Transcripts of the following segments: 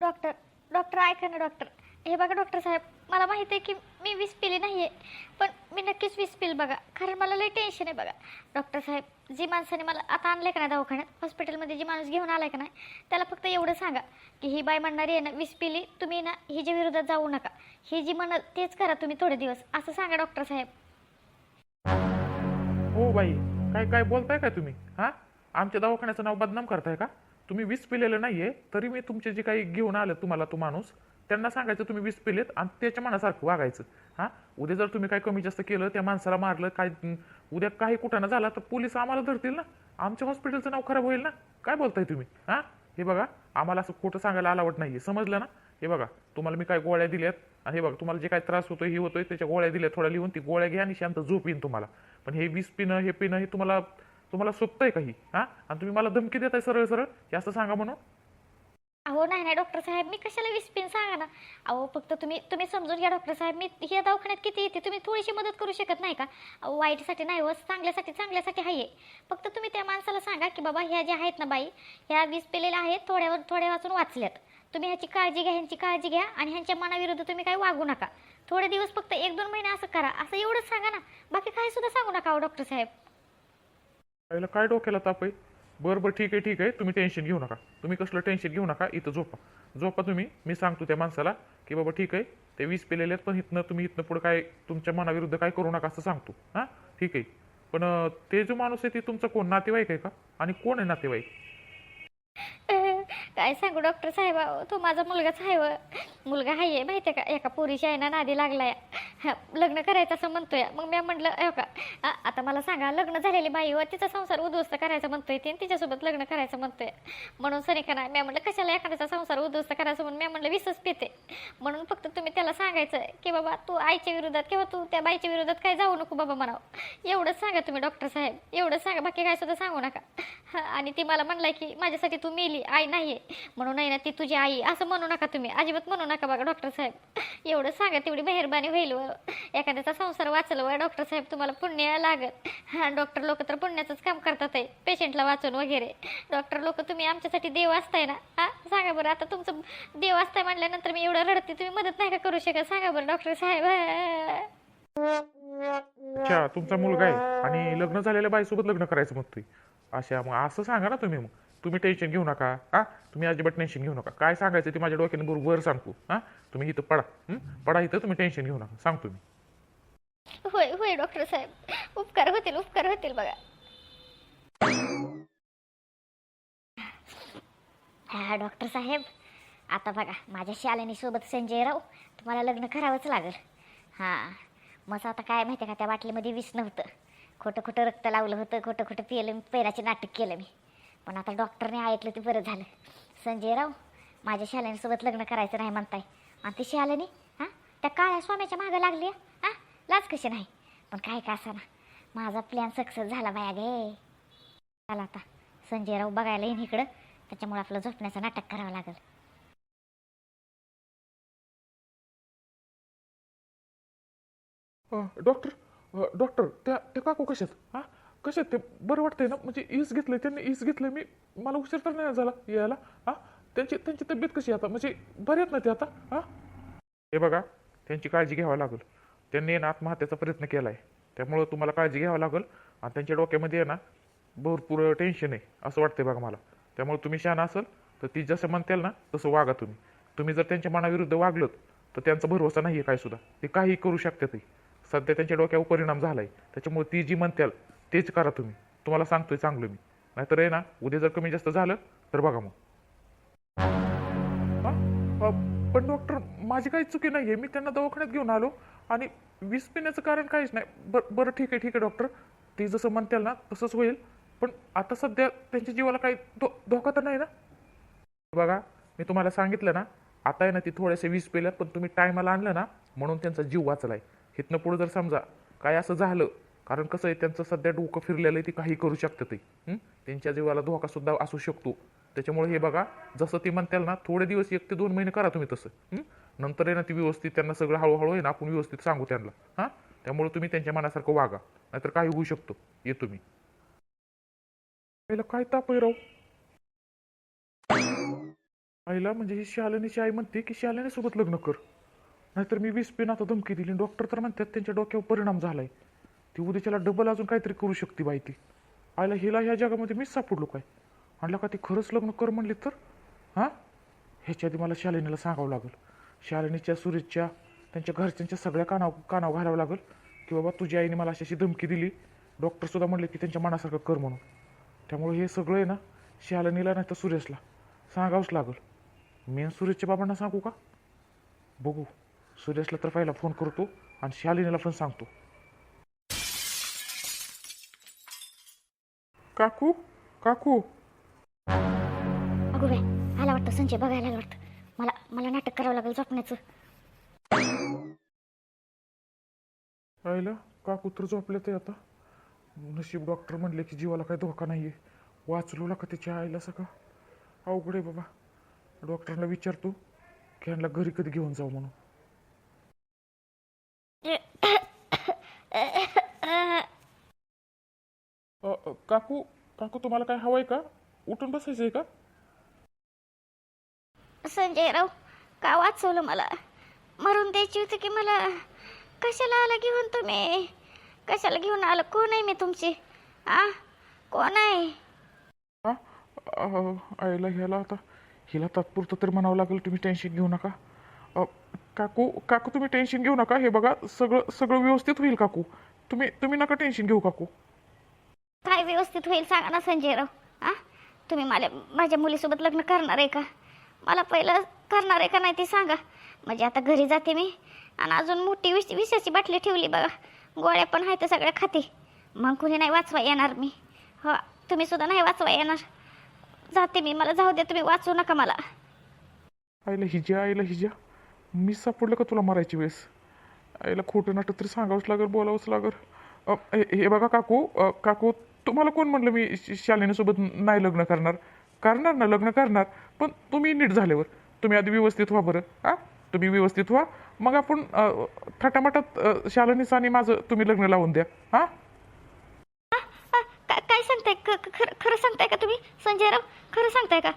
Doctor doctor ऐका ना doctor. हे बघा डॉक्टर साहेब मला माहिती आहे की मी वीस पिली नाही आहे पण मी नक्कीच वीस पिल बघा कारण मला लई टेन्शन आहे बघा. डॉक्टर साहेब जी माणसाने मला आता आणलं का नाही दवाखान्यात हॉस्पिटलमध्ये जी माणूस घेऊन आलाय का नाही त्याला फक्त एवढं सांगा की ही बाय म्हणणारी आहे ना वीस पिली तुम्ही ना हिच्या विरोधात जाऊ नका. ही जी म्हणाल तेच करा तुम्ही थोडे दिवस असं सांगा डॉक्टर साहेब. हो बाई काय काय बोलताय काय तुम्ही? हा? आमच्या दवाखान्याचं नाव बदनाम करताय का? तुम्ही वीस पिलेलं नाहीये तरी मी तुमचे जे काही घेऊन आलं तुम्हाला तो माणूस त्यांना सांगायचं तुम्ही वीस पिलेत आणि त्याच्या मनासारखं वागायचं. हां? उद्या जर तुम्ही काय कमी जास्त केलं त्या माणसाला मारलं काय उद्या काही कुठानं झाला तर पोलीस आम्हाला धरतील ना? आमच्या हॉस्पिटलचं नाव खराब होईल ना? काय बोलताय तुम्ही? हां? हे बघा आम्हाला असं खोटं सांगायला आलावट नाही आहे समजलं ना? हे बघा तुम्हाला मी काय गोळ्या दिल्यात? हे बघा तुम्हाला जे काय त्रास होतोय हे होतोय त्याच्या गोळ्या दिल्या थोड्या लिहून ती गोळ्या घ्या आणि शांत झोप येईन तुम्हाला. पण हे वीस पिणं हे पिणं हे तुम्हाला तुम्हाला सोपतंय काही हा? आणि तुम्ही मला धमकी देताय सरळ सरळ? हे असं सांगा म्हणून. अहो नाही नाही डॉक्टर साहेब मी कशाला विस्पिन सांगा ना? अहो फक्त तुम्ही तुम्ही समजून घ्या डॉक्टर साहेब. मी ह्या दवाखान्यात किती येते तुम्ही थोडीशी मदत करू शकत नाही का? अहो वाईटसाठी नाही हो चांगल्यासाठी चांगल्यासाठी आहे. फक्त तुम्ही त्या माणसाला सांगा की बाबा ह्या ज्या आहेत ना बाई ह्या वीस पिलेल्या आहेत थोड्यावर थोड्या वाचून वाचल्यात. तुम्ही ह्याची काळजी घ्या ह्यांची काळजी घ्या आणि ह्यांच्या मनाविरुद्ध तुम्ही काही वागू नका. थोडे दिवस फक्त एक दोन महिने असं करा. असं एवढंच सांगा ना. बाकी काही सुद्धा सांगू नका डॉक्टर साहेब. आईला काय डोक्याला ताप आहे? बरं बरं ठीक आहे ठीक आहे. तुम्ही टेन्शन घेऊ नका. तुम्ही कसलं टेन्शन घेऊ नका इथं झोपा. झोपा तुम्ही. मी सांगतो त्या माणसाला की बाबा ठीक आहे. ते वीस पेलेले आहेत पण इथनं तुम्ही इथनं पुढे काय तुमच्या मनाविरुद्ध काय करू नका असं सांगतो. हां? ठीक आहे. पण ते जो माणूस आहे ते तुमचा कोण? नातेवाईक आहे का? आणि कोण आहे नातेवाईक? काय सांगू डॉक्टर साहेब तो माझा मुलगाच आहे मुलगा आहे माहिती आहे का? एका पोरीच्या आहे ना नादी लागलाय. हा, लग्न करायचं असं म्हणतोय. मग मी म्हटलं हो का आ, आता मला सांगा लग्न झालेली बाई व तिचा संसार उद्ध्वस्त करायचं म्हणतोय ती आणि तिच्यासोबत लग्न करायचं म्हणतोय. म्हणून सनिका नाही मी म्हटलं कशाला एखाद्याचा संसार उद्ध्वस्त करायचं म्हणून? मी म्हटलं विसच पिते. म्हणून फक्त तुम्ही त्याला सांगायचं की बाबा तू आईच्या विरोधात किंवा तू त्या बाईच्या विरोधात काय जाऊ नको बाबा म्हणावं. एवढंच सांगा तुम्ही डॉक्टर साहेब. एवढंच सांगा बाकी काय सुद्धा सांगू नका. हा, आणि ती मला म्हणलाय की माझ्यासाठी तू मेली आई नाहीये. म्हणून आहे ना ती तुझी आई असं म्हणू नका तुम्ही. अजिबात म्हणू नका बघा डॉक्टर साहेब. एवढं सांगा तेवढी मेहरबानी होईल व एखाद्याचा संसार वाचलं व डॉक्टर साहेब तुम्हाला पुण्य लागत. हां डॉक्टर लोक तर पुण्याचंच काम करतात आहे पेशंटला वाचून वगैरे. डॉक्टर लोक तुम्ही आमच्यासाठी देव असताय ना? हां सांगा बरं आता तुमचं देव असताय म्हणल्यानंतर मी एवढं रडते तुम्ही मदत नाही का करू शकत? सांगा बरं डॉक्टर साहेब. अच्छा तुमचा मुलगा आहे आणि लग्न झालेल्या बाईसोबत लग्न करायचं म्हणतोय. अशा मग असं सांगा ना तुम्ही मग. तुम्ही टेन्शन घेऊ नका हा? तुम्ही अजिबात टेन्शन घेऊ नका. काय सांगायचं ते माझ्या डोक्याने बरोबर सांगतो हा? तुम्ही इथं पडा पडा इथं तुम्ही टेन्शन घेऊ नका. सांगतो मी होय होय डॉक्टर साहेब. उपकार होतील उपकार होतील बघा. हा डॉक्टर साहेब आता बघा माझ्या आल्याने सोबत संजय राव तुम्हाला लग्न करावंच लागेल. हां मग आता काय माहिती का त्या बाटलीमध्ये विष नव्हतं. खोटं खोटं रक्त लावलं होतं खोटं खोटं पिलं पेराचे नाटक केलं मी. पण आता डॉक्टरने ऐकलं ते बरं झालं. संजय राव माझ्या शालिनीसोबत लग्न करायचं नाही म्हणताय. आणि ती शालेनी हां त्या काळ्या स्वाम्याच्या मागं लागली हां लाज कशी नाही. पण काय का ना माझा प्लॅन सक्सेस झाला बाया गे. चला आता संजय राव बघायला येईन इकडं. त्याच्यामुळे आपलं झोपण्याचं नाटक करावं लागेल. डॉक्टर डॉक्टर त्या त्या काकू कशात हां? कशात ते? बरं वाटतंय ना? म्हणजे ईस घेतलंय त्यांनी ईस घेतलंय. मी मला उशीर तर नाही झाला यायला. हा? त्यांची त्यांची तब्येत कशी आता? म्हणजे बरे आहेत ना ते आता? हा? हे बघा त्यांची काळजी घ्यावी लागेल. त्यांनी ना आत्महत्येचा प्रयत्न केला आहे त्यामुळं तुम्हाला काळजी घ्यावी लागेल. आणि त्यांच्या डोक्यामध्ये आहे ना भरपूर टेन्शन आहे असं वाटतंय बघा मला. त्यामुळे तुम्ही शहाणा असाल तर ती जसं म्हणताल ना तसं वागा तुम्ही. तुम्ही जर त्यांच्या मनाविरुद्ध वागलत तर त्यांचा भरोसा नाही आहे काय सुद्धा. ते काही करू शकते ते. सध्या त्यांच्या डोक्यावर परिणाम झाला आहे त्याच्यामुळे ती जी म्हणताल तेच करा तुम्ही. तुम्हाला सांगतोय चांगलं मी. नाहीतर आहे ना उद्या जर कमी जास्त झालं तर बघा मग. पण डॉक्टर माझी काही चुकी नाही आहे मी त्यांना दवाखान्यात घेऊन आलो आणि वीस पिण्याचं कारण काहीच नाही. बरं बरं ठीक आहे ठीक आहे डॉक्टर ते जसं म्हणताल ना तसंच होईल. पण आता सध्या त्यांच्या जीवाला काही धो धोका तर नाही ना? बघा मी तुम्हाला सांगितलं ना आता आहे ना ती थोडेसे वीस पेल्यात पण तुम्ही टायमाला आणलं ना म्हणून त्यांचा जीव वाचलाय. इथनं पुढे जर समजा काय असं झालं कारण कसं आहे त्यांचं सध्या डोकं फिरलेलं आहे ते काही करू शकतं ते. त्यांच्या जीवाला धोका सुद्धा असू शकतो. त्याच्यामुळे हे बघा जसं ते म्हणताल ना थोडे दिवस एक ते दोन महिने करा तुम्ही तसं. नंतर आहे ना ती व्यवस्थित त्यांना सगळं हळूहळू आहे ना आपण व्यवस्थित सांगू त्यांना. हां? त्यामुळे तुम्ही त्यांच्या मनासारखं वागा. नाहीतर काही होऊ शकतो. येतो मी पहिलं काय ताप आहे राव? आईला म्हणजे ही शालिनीची आई म्हणते की शालिनीसोबत लग्न कर. नाहीतर मी वीस पेन आता धमकी दिली. डॉक्टर तर म्हणतात त्यांच्या डोक्यावर परिणाम झालाय. ती उद्याच्याला डबल अजून काहीतरी करू शकते बाई ती. आईला हिला ह्या जगामध्ये मीच सापडलो काय? आणला का ती खरंच लग्न कर म्हणली तर? हां? ह्याच्या आधी मला शालिनीला सांगावं लागेल. शालिनीच्या सुरेशच्या त्यांच्या घरच्यांच्या सगळ्या कानाव कानाव घालावं लागेल की बाबा तुझ्या आईने मला अशी अशी धमकी दिली. डॉक्टरसुद्धा म्हणले की त्यांच्या मनासारखं कर म्हणून. त्यामुळे हे सगळं आहे ना शालिनीला नाही तर सुरेशला सांगावंच लागेल. मेन सुरेशच्या बाबांना सांगू का? बघू. सुरेशला तर पहिला फोन करतो आणि शालिनीला पण सांगतो. काकू? काकू? अगो बाय आला वाटतं संजय बघायला आला वाटतं. मला मला नाटक करावं लागेल झोपण्याचं. आईला काकू तर झोपले ते आता. नशीब डॉक्टर म्हणले की जीवाला काही धोका नाही आहे वाचलो का त्याच्या आईला सगळं. अवघड आहे बाबा. डॉक्टरला विचारतो की ह्यांना घरी कधी घेऊन जाऊ म्हणून. अ, अ, काकू काकू तुम्हाला काय हवंय का? उठून बसायचं आहे का? संजय राव का वाचवलं मला? मरून द्यायची होती की मला? कशाला आला घेऊन तुम्ही? कशाला घेऊन आलं? कोण आहे मी तुमची? आ? कोण आहे? हा आईला ह्याला आता हिला तात्पुरतं तरी म्हणावं लागेल तुम्ही टेन्शन घेऊ नका. अ, काकू काकू तुम्ही टेन्शन घेऊ नका. हे बघा सगळं सगळं व्यवस्थित होईल काकू. तुम्ही तुम्ही नका टेन्शन घेऊ काकू. व्यवस्थित होईल सांगा ना संजयराव. हां तुम्ही मला माझ्या मुलीसोबत लग्न करणार आहे का? मला पहिलं करणार आहे का नाही ते सांगा. म्हणजे आता घरी जाते मी आणि अजून मोठी विष विषाची बाटली ठेवली बघा. गोळ्या पण आहेत सगळ्या खाते. मग कुणी नाही वाचवा येणार मी. हो तुम्ही सुद्धा नाही वाचवा येणार. जाते मी मला जाऊ द्या तुम्ही वाचू नका मला. आईला हिजा आईला हिजा. मी सापडलं का तुला मारायची वेळेस? आईला खोटं नाटक तरी सांगावंच लागेल बोलावंच लागेल. हे हे बघा काकू अ, काकू तुम्हाला कोण म्हणलं मी श- शालिनीसोबत नाही लग्न करणार? करणार ना लग्न करणार. पण तुम्ही नीट झाल्यावर. तुम्ही आधी व्यवस्थित व्हा बरं. हां तुम्ही व्यवस्थित व्हा. मग आपण अ, थाटामाटात अ, शालिनीचं आणि माझं तुम्ही लग्न लावून द्या. हां? आ, का- काय सांगताय? क- क- खरं खरं सांगताय का तुम्ही? संजयराव खरं सांगताय का?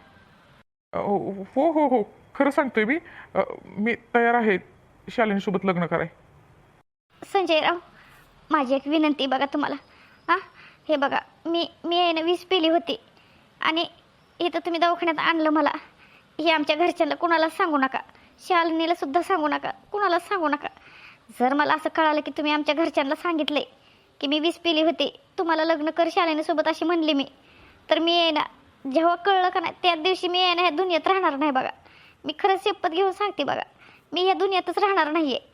हो हो हो हो. खरं सांगतोय मी. अ, मी तयार आहे शालिनीसोबत लग्न कराय. संजयराव माझी एक विनंती बघा तुम्हाला. हां हे बघा मी मी आहे ना वीस पिली होती. आणि इथं तुम्ही दवाखान्यात आणलं मला. हे आमच्या घरच्यांना कुणालाच सांगू नका. शालिनीला सुद्धा सांगू नका. कुणालाच सांगू नका. जर मला असं कळालं की तुम्ही आमच्या घरच्यांना सांगितले की मी वीस पिली होती तुम्हाला लग्न कर शालिनीसोबत अशी म्हणली मी. तर मी आहे ना जेव्हा कळलं का नाही त्याच दिवशी मी आहे ना ह्या दुनियेत राहणार नाही बघा. मी खरंच शपथ घेऊन सांगते बघा. मी ह्या दुनियेतच राहणार नाही आहे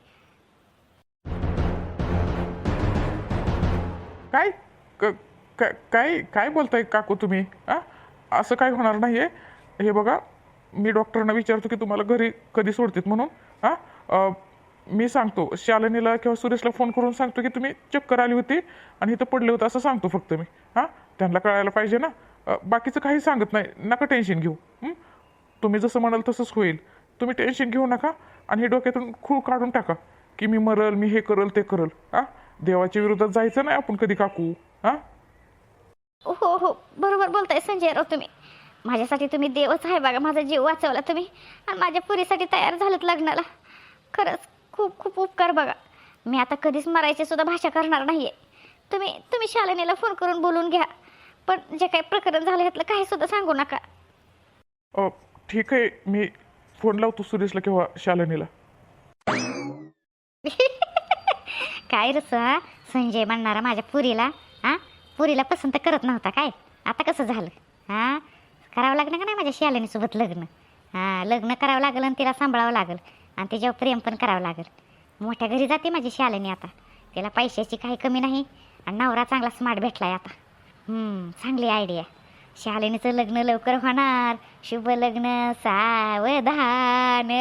काय? क- काय काय काय बोलताय काकू तुम्ही? आ? असं काय होणार नाही आहे हे बघा मी डॉक्टरांना विचारतो की तुम्हाला घरी कधी सोडतात म्हणून. हां मी सांगतो शालिनीला किंवा सुरेशला फोन करून सांगतो की तुम्ही चक्कर आली होती आणि इथं पडले होते असं सांगतो फक्त मी. हां त्यांना कळायला पाहिजे ना. बाकीचं काही सांगत नाही. नका टेन्शन घेऊ. तुम्ही जसं म्हणाल तसंच होईल. तुम्ही टेन्शन घेऊ नका आणि हे डोक्यातून खूळ काढून टाका की मी मरल मी हे करल ते करल. हां देवाच्या विरोधात जायचं नाही आपण कधी काकू. हां? हो हो. बरोबर बोलताय संजयराव तुम्ही. माझ्यासाठी तुम्ही देवच आहे बघा. माझा जीव वाचवला तुम्ही. आणि माझ्या पुरीसाठी तयार झालेत लग्नाला. खरंच खूप खूप उपकार बघा. मी आता कधीच मरायची सुद्धा भाषा करणार नाहीये. तुम्ही तुम्ही शालिनीला फोन करून बोलून घ्या. पण जे काही प्रकरण झालं ह्यातलं काही सुद्धा सांगू नका. अ, ठीक आहे. मी फोन लावतो सुरेशला किंवा शालिनीला. काय रस संजय म्हणणारा माझ्या पुरीला. पुरीला पसंत करत नव्हता काय? आता कसं झालं? हां? करावं लागलं का नाही माझ्या शालिनीसोबत लग्न? हां लग्न करावं लागलं आणि तिला सांभाळावं लागेल. आणि तिच्यावर प्रेम पण करावं लागेल. मोठ्या घरी जाते माझी शालिनी आता. तिला पैशाची काही कमी नाही आणि नवरा चांगला स्मार्ट भेटला आहे आता चांगली आयडिया शालिनीचं लग्न लवकर होणार. शुभ लग्न सावधान.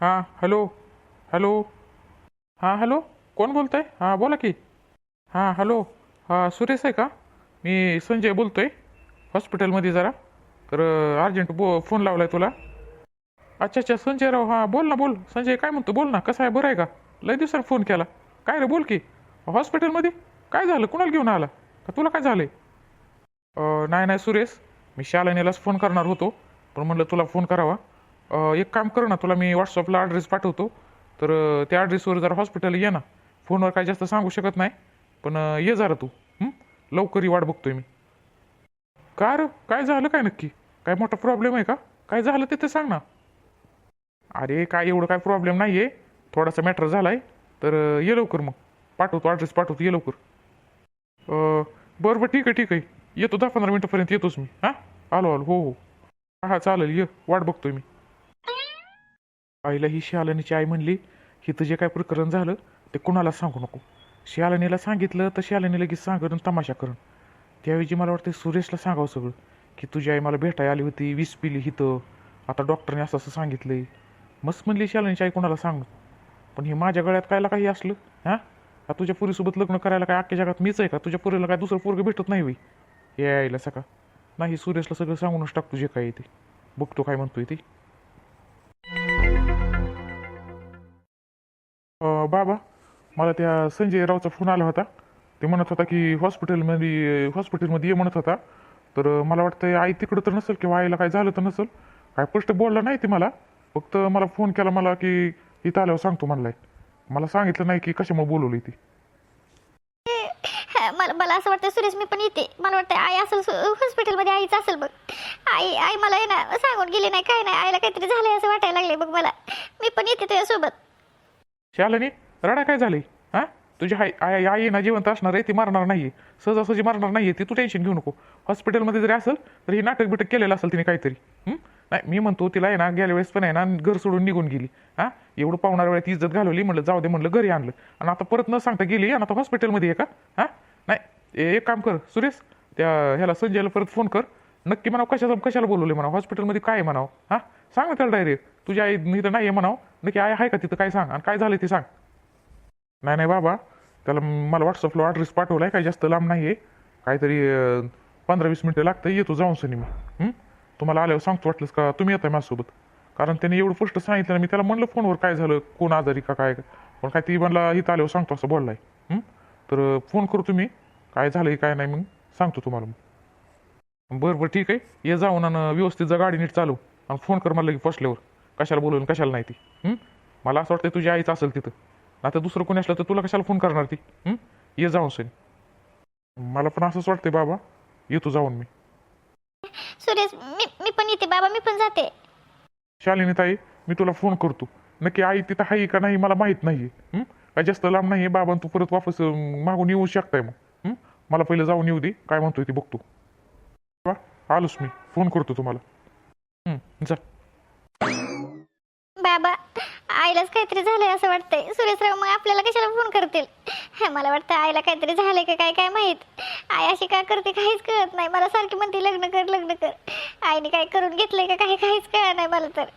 हां हॅलो. हॅलो. हां हॅलो? कोण बोलत आहे हां बोला की. हां हॅलो? हां सुरेश आहे का? मी संजय बोलतो आहे हॉस्पिटलमध्ये जरा. तर अर्जंट बो फोन लावला आहे तुला. अच्छा अच्छा संजय राव हां बोल ना बोल. संजय काय म्हणतो? बोल ना कसं आहे? बरं आहे का? लय दिवसानं फोन केला. काय रे बोल की. हॉस्पिटलमध्ये? काय झालं? कुणाला घेऊन आला? का तुला काय झालं नाही नाही सुरेश. मी शालिनीलाच फोन करणार होतो. पण म्हणलं तुला फोन करावा. एक काम कर ना तुला मी व्हॉट्सअपला ॲड्रेस पाठवतो. तर त्या ॲड्रेसवर जरा हॉस्पिटल ये ना. फोनवर काय जास्त सांगू शकत नाही. पण ये जरा तू. लवकर वाट बघतोय मी. का रे? काय झालं काय नक्की? काय मोठा प्रॉब्लेम आहे का? काय झालं ते तर सांग ना. अरे काय एवढं काय प्रॉब्लेम नाही आहे थोडासा मॅटर झाला आहे तर ये लवकर मग. पाठवतो ॲड्रेस पाठवतो ये लवकर. बरं बरं ठीक आहे ठीक आहे. येतो दहा पंधरा मिनटापर्यंत येतोच मी. हां? आलो आलो. हो. हो हां चालेल ये. वाट बघतोय मी. आईला ही शालिनीची आई म्हणली हिथं जे काय प्रकरण झालं ते कुणाला सांगू नको. शालिनीला सांगितलं तर शालिनी लगेच सांगून तमाशा करून. त्यावेळी मला वाटते सुरेशला सांगावं सगळं की तुझी आई मला भेटाय आली होती वीस पिली हिथं आता डॉक्टरने असं असं सांगितलंय. मस्त म्हणली शालिनीची आई कुणाला सांग? पण हे माझ्या गळ्यात कायला काही असलं? हां? का तुझ्या पुरीसोबत लग्न करायला काय अख्ख्या जगात मीच आहे का? तुझ्या पुरीला काय दुसरं पोरगं भेटत नाही होई हे आईला सका. नाही सुरेशला सगळं सांगूनच टाक तुझे काय ते. बघतो काय म्हणतोय ते. बाबा मला त्या संजय रावचा फोन आला होता. ते म्हणत होता की हॉस्पिटलमध्ये हॉस्पिटलमध्ये ये म्हणत होता. तर मला वाटतं आई तिकडं तर नसेल किंवा आईला काय झालं तर नसेल. काय स्पष्ट बोलला नाही ते मला. फक्त मला फोन केला मला की इथं आल्यावर सांगतो म्हणलाय. मला सांगितलं नाही की कशामुळे बोलवली ती. हा, मला मला असं वाटतं सुरेश मी पण येते. मला वाटतं आई असेल सु- हॉस्पिटलमध्ये आईच असेल बघ. आई आई मला आहे ना सांगून गेली नाही काय नाही आईला काहीतरी झालंय असं वाटायला लागले बघ मला. मी पण येते तुझ्यासोबत. शालिनी रडा काय झाली? हा? तुझी आई आई आई ना जिवंत असणार आहे ती मारणार नाहीये. सहजासहजी मारणार नाहीये ती तू टेन्शन घेऊ नको. हॉस्पिटलमध्ये जरी असेल तर ही नाटक बिटक केलेलं असेल तिने काहीतरी. नाही मी म्हणतो तिला आहे ना गेल्या वेळेस पण आहे ना घर सोडून निघून गेली. हा? एवढं पाहुणार वेळेत इज्जत घालवली म्हणलं जाऊ दे म्हणलं घरी आणलं. आणि आता परत न सांगता गेली आणि आता हॉस्पिटलमध्ये आहे का? हा? नाही एक काम कर सुरेश त्या ह्याला संजयला परत फोन कर. नक्की म्हणाव कशाला कशाला बोलवले म्हणावं? हॉस्पिटलमध्ये काय आहे म्हणावं? हा? सांग ना त्याला डायरेक्ट तुझी आई इथं नाही आहे म्हणावं. नक्की आई आहे का तिथं? काय सांग? आणि काय झालं ते सांग. नाही नाही बाबा त्याला मला व्हॉट्सअपला ॲड्रेस पाठवला आहे काही जास्त लांब नाही आहे काहीतरी पंधरा वीस मिनटं लागतं येतो जाऊन सनी मी. तुम्हाला आल्यावर सांगतो वाटलंच का? तुम्ही येताय माझ्यासोबत. कारण त्याने एवढं पुष्ट सांगितलं मी त्याला म्हणलं फोनवर काय झालं कोण आजारी का काय? पण काय ती म्हणला इथं आल्यावर सांगतो असं बोललाय. तर फोन करू तुम्ही. काय झालं काय नाही मग सांगतो तुम्हाला मग बरं बरं ठीक आहे. ये जाऊन आणि व्यवस्थित जा गाडी नीट चालू आणि फोन कर मला लगेच फसल्यावर. कशाला बोलवून कशाला नाही ती? हं? मला असं वाटतं तुझी आईच असेल तिथं. आता दुसरं कोणी असलं तर तुला कशाला फोन करणार ती? हं? ये जाऊन सनी. मला पण असंच वाटतंय बाबा. येतो जाऊन मी. सुरेश मी मी पण येते बाबा मी पण जाते. शालिनी ताई मी तुला फोन करतो. नक्की आई तिथं आहे का नाही मला माहीत नाही काय जास्त लांब नाही बाबा तू परत वापस अं, मागून येऊ शकताय मग. हं? मला पहिलं जाऊन येऊ दे. काय म्हणतोय ते बघतो. बा आलोच मी. फोन करतो तुम्हाला. जा. बाबा आईलाच काहीतरी झालंय असं वाटतंय. सुरेशराव मग आपल्याला कशाला फोन करतील? हे, मला वाटतं आईला काहीतरी झालंय का काय काय माहीत? आई अशी काय करते काहीच कळत नाही. मला सारखी म्हणते लग्न कर लग्न कर. आईने काय करून घेतलंय का काही काहीच कळत नाही मला तर.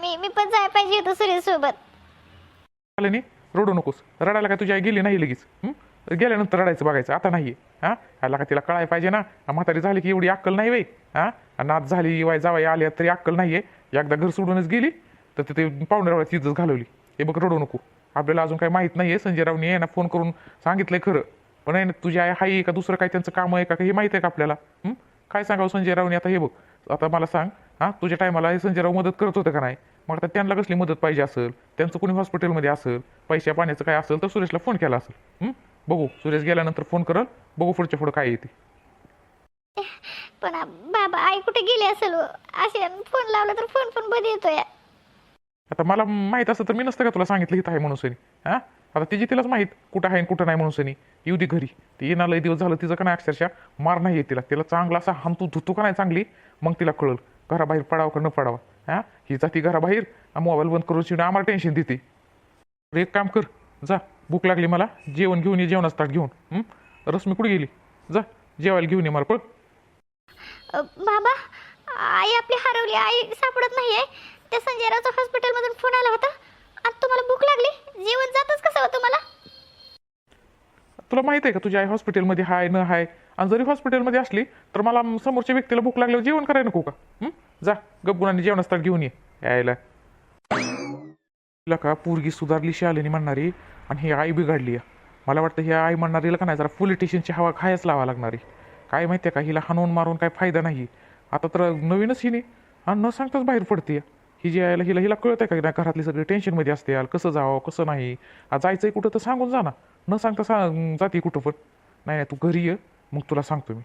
मी मी पण जायला पाहिजे होतं सुरेश सोबत रडू नकोस. रडायला काय तुझी आई गेली नाही लगेच? गेल्यानंतर रडायचं बघायचं आता नाही हां? ह्याला का तिला कळायला पाहिजे ना? म्हातारी झाली की एवढी अक्कल नाही वय हां? नात झाली वाय जावाई आल्या तरी अक्कल नाही आहे एकदा घर सोडूनच गेली तर तिथे पाहुण्या वेळात इज्जत घालवली. हे बघ रडू नको. आपल्याला अजून काही माहीत नाही आहे संजय रावने आहे ना फोन करून सांगितलंय खरं. पण आहे ना तुझी आई हाय का? दुसरं काय त्यांचं काम आहे का? हे माहीत आहे का आपल्याला? काय सांगावं संजय रावने? आता हे बघ. आता मला सांग हां? तुझ्या टायमाला हे संजय राव मदत करत होतं का नाही? मग आता त्यांना कसली मदत पाहिजे असेल? त्यांचं कोणी हॉस्पिटलमध्ये असेल? पैशा पाण्याचं काय असेल? तर सुरेशला फोन केला असेल. बघू सुरेश गेल्यानंतर फोन करल बघू पुढच्या पुढं काय येते. पण बाबा आई कुठे गेली असेल? हो? असे फोन लावला तर फोन पण बंद येतोय. आता मला माहीत असतं तर मी नसतं का तुला सांगितलं इथं आहे म्हणून सनी? हां? आता तिची तिलाच माहीत कुठं आहे आणि कुठं नाही म्हणून सनी. येऊ दे घरी. ती येणार लय दिवस झालं तिचं का नाही अक्षरशः? मार नाही येत तिला. तिला चांगला असा हामतू धुतू का नाही चांगली? मग तिला कळल. घराबाहेर पडावं का न पडावं? हां? ही जाती घराबाहेर. मोबाईल बंद करून शिवणे आम्हाला टेन्शन देते. एक काम कर जा. भूक लागली मला जेवण घेऊन ये जेवणाचं ताट घेऊन. हं? रश्मी कुठे गेली? जा जेवायला घेऊन ये मला पळ. बाबा आई आपली हरवली आई सापडत नाहीये. त्या संजयरावचा हॉस्पिटलमधून फोन आला होता. आणि तुम्हाला भूक लागली? जेवण जातच कसं होतं मला? तुला माहीत आहे का तुझी आई हॉस्पिटलमध्ये हाय न हाय? आणि जरी हॉस्पिटलमध्ये असली तर मला समोरच्या व्यक्तीला भूक लागल्यावर जेवण करायला नको का? जा गपगुणाने जेवणाचं ताट घेऊन ये. यायला. तिला का पोरगी सुधारली नाही म्हणणारी आणि ही आई बिघडली मला वाटतं ही आई म्हणणारीला का नाही जरा पोलिटिशियनची हवा खायच लावा लागणारी काय माहिती आहे का हिला हाणून मारून काय फायदा नाही. आता तर नवीनच हिने आणि न सांगताच बाहेर पडते ही जी आयला हिला हिला कळत आहे का घरातली सगळी टेन्शनमध्ये असते याल कसं जावं कसं नाही. आज आहे कुठं तर सांगून जा ना. न सांगता सांग जाते कुठं पण. नाही नाही तू घरी ये मग तुला सांगतो मी.